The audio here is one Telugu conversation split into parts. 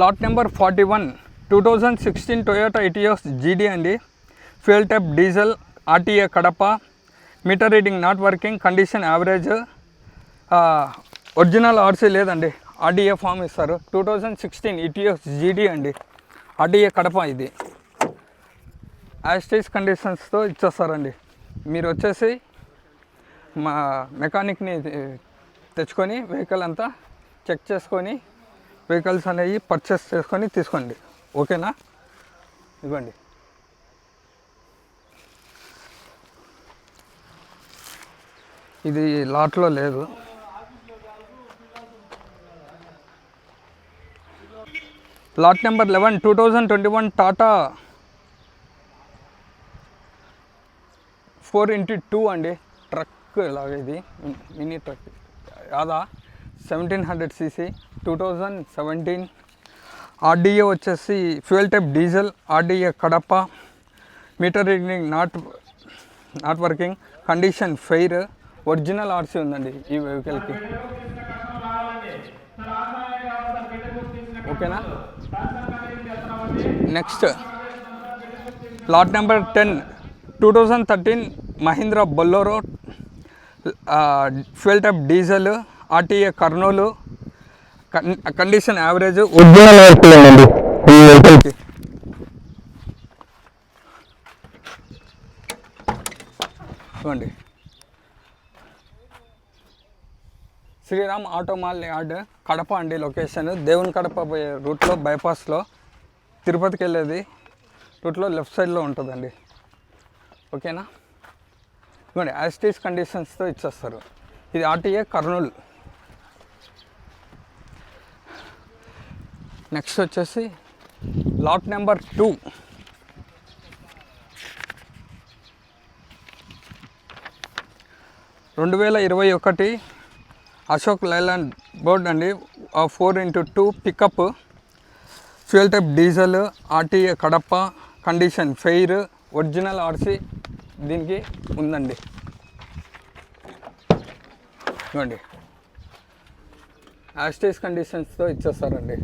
Lot number forty one two thousand sixteen Toyota Etios GD అండి. Fuel type diesel RTA Kadapa meter reading not working condition average original RC లేదండి. ఆర్డీఏ ఫామ్ ఇస్తారు. Two thousand sixteen Etios GD అండి. ఆర్డీఏ కడప ఇది. యాస్టేజ్ కండిషన్స్తో ఇచ్చేస్తారండి. మీరు వచ్చేసి మా మెకానిక్ని తెచ్చుకొని వెహికల్ అంతా చెక్ చేసుకొని వెహికల్స్ అనేవి పర్చేస్ చేసుకొని తీసుకోండి. ఓకేనా? ఇవ్వండి. ఇది లాట్లో లేదు. Lot number eleven two thousand twenty one Tata four into two అండి. ట్రక్ లాగా ఇది. Mini truck. అదా seventeen hundred CC. Two thousand seventeen RDA వచ్చేసి fuel type diesel RDA Kadapa meter reading not not working condition fair original RC ఉందండి ఈ వెహికల్కి ఓకేనా next lot number ten two thousand thirteen Mahindra Bolero fuel type diesel RTA Kurnool condition average original అండి ఈ వెహికల్కి. ఇవ్వండి Sriram auto mall yard Kadapa అండి లొకేషన్. దేవుని కడప పోయే రూట్లో బైపాస్లో తిరుపతికి వెళ్ళేది రూట్లో లెఫ్ట్ సైడ్లో ఉంటుందండి. ఓకేనా? ఇవ్వండి యాస్టీస్ కండిషన్స్తో ఇచ్చేస్తారు. ఇది ఆర్టీఏ కర్నూలు. నెక్స్ట్ వచ్చేసి లాట్ నెంబర్ టూ. రెండు వేల ఇరవై ఒకటి అశోక్ లైలాండ్ బోర్డ్ అండి four into two pickup fuel type diesel RTA Kadapa condition fair original RC దీనికి ఉందండి. ఇవ్వండి యాస్టేజ్ కండిషన్స్తో ఇచ్చేస్తారండి.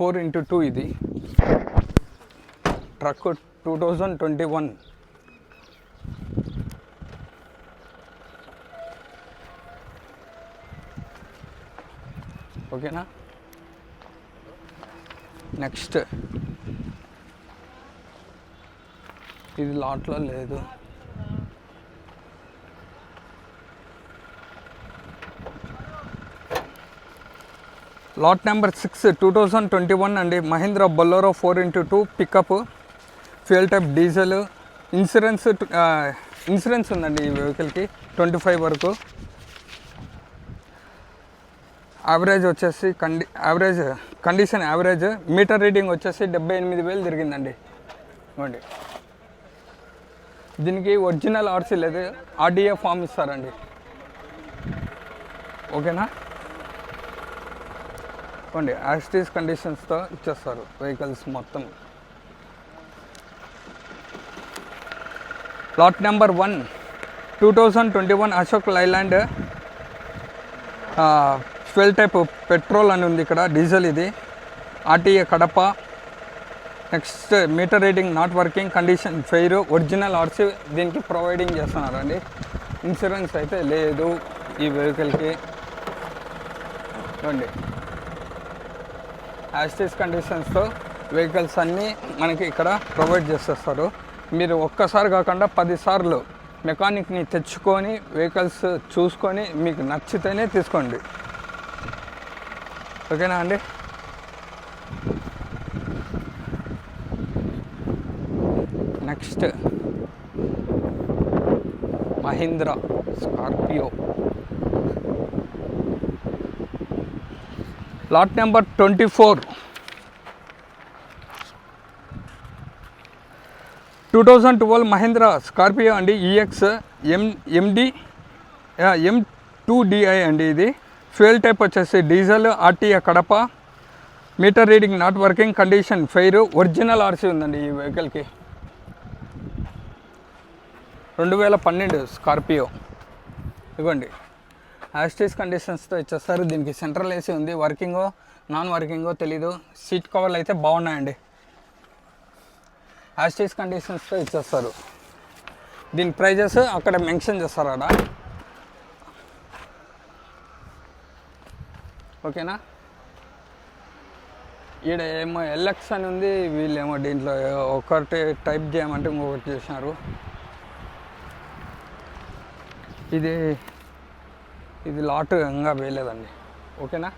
ఫోర్ ఇంటూ టూ ఇది. Truck two thousand twenty one. ఓకేనా? నెక్స్ట్. ఇది లాట్లో లేదు. Lot number six two thousand twenty one అండి. Mahindra Bolero four into two pickup fuel type diesel insurance insurance ఉందండి ఈ వెహికల్కి ట్వంటీ ఫైవ్ వరకు. యావరేజ్ వచ్చేసి కండి average condition average meter reading వచ్చేసి డెబ్బై ఎనిమిది వేలు తిరిగిందండి ఇవ్వండి. దీనికి ఒరిజినల్ ఆర్సీ లేదు ఆర్డీఏ ఫామ్ ఇస్తారండి. ఓకేనా? ఇవ్వండి యాస్టీస్ కండిషన్స్తో ఇచ్చేస్తారు వెహికల్స్ మొత్తం. Lot number one two thousand twenty one Ashok Leyland fuel type petrol అని ఉంది ఇక్కడ డీజిల్ ఇది. RTA Kadapa. Next meter reading not working condition fair original RC దీనికి ప్రొవైడింగ్ చేస్తున్నారండి. ఇన్సూరెన్స్ అయితే లేదు ఈ వెహికల్కి ఇవ్వండి యాస్టీస్ కండిషన్స్తో వెహికల్స్ అన్నీ మనకి ఇక్కడ ప్రొవైడ్ చేసేస్తారు. మీరు ఒక్కసారి కాకుండా పదిసార్లు మెకానిక్ని తెచ్చుకొని వెహికల్స్ చూసుకొని మీకు నచ్చితేనే తీసుకోండి. ఓకేనా అండి? Next Mahindra Scorpio. Lot number twenty four. Two thousand twelve Mahindra Scorpio అండి EX M MD M two DI అండి ఇది. ఫ్యూయల్ టైప్ వచ్చేసి diesel RTA Kadapa. Meter reading not working condition fair original RC ఉందండి ఈ వెహికల్కి రెండు వేల పన్నెండు స్కార్పియో. ఇవ్వండి. యాస్టీస్ కండిషన్స్తో ఇచ్చేస్తారు. దీనికి సెంట్రల్ ఏసీ ఉంది. వర్కింగో నాన్ వర్కింగో తెలీదు. సీట్ కవర్లు అయితే బాగున్నాయండి. యాస్టీస్ కండిషన్స్తో ఇచ్చేస్తారు. దీని ప్రైజెస్ అక్కడ మెన్షన్ చేస్తారు అక్కడ. ఓకేనా ఈడ ఏమో ఎల్ఎక్స్ అని ఉంది. వీళ్ళేమో దీంట్లో ఒకటి టైప్ చేయమంటే ఇంకొకటి చేసినారు. ఇది ఇది లాట్ ఇంకా వేయలేదండి. ఓకేనా?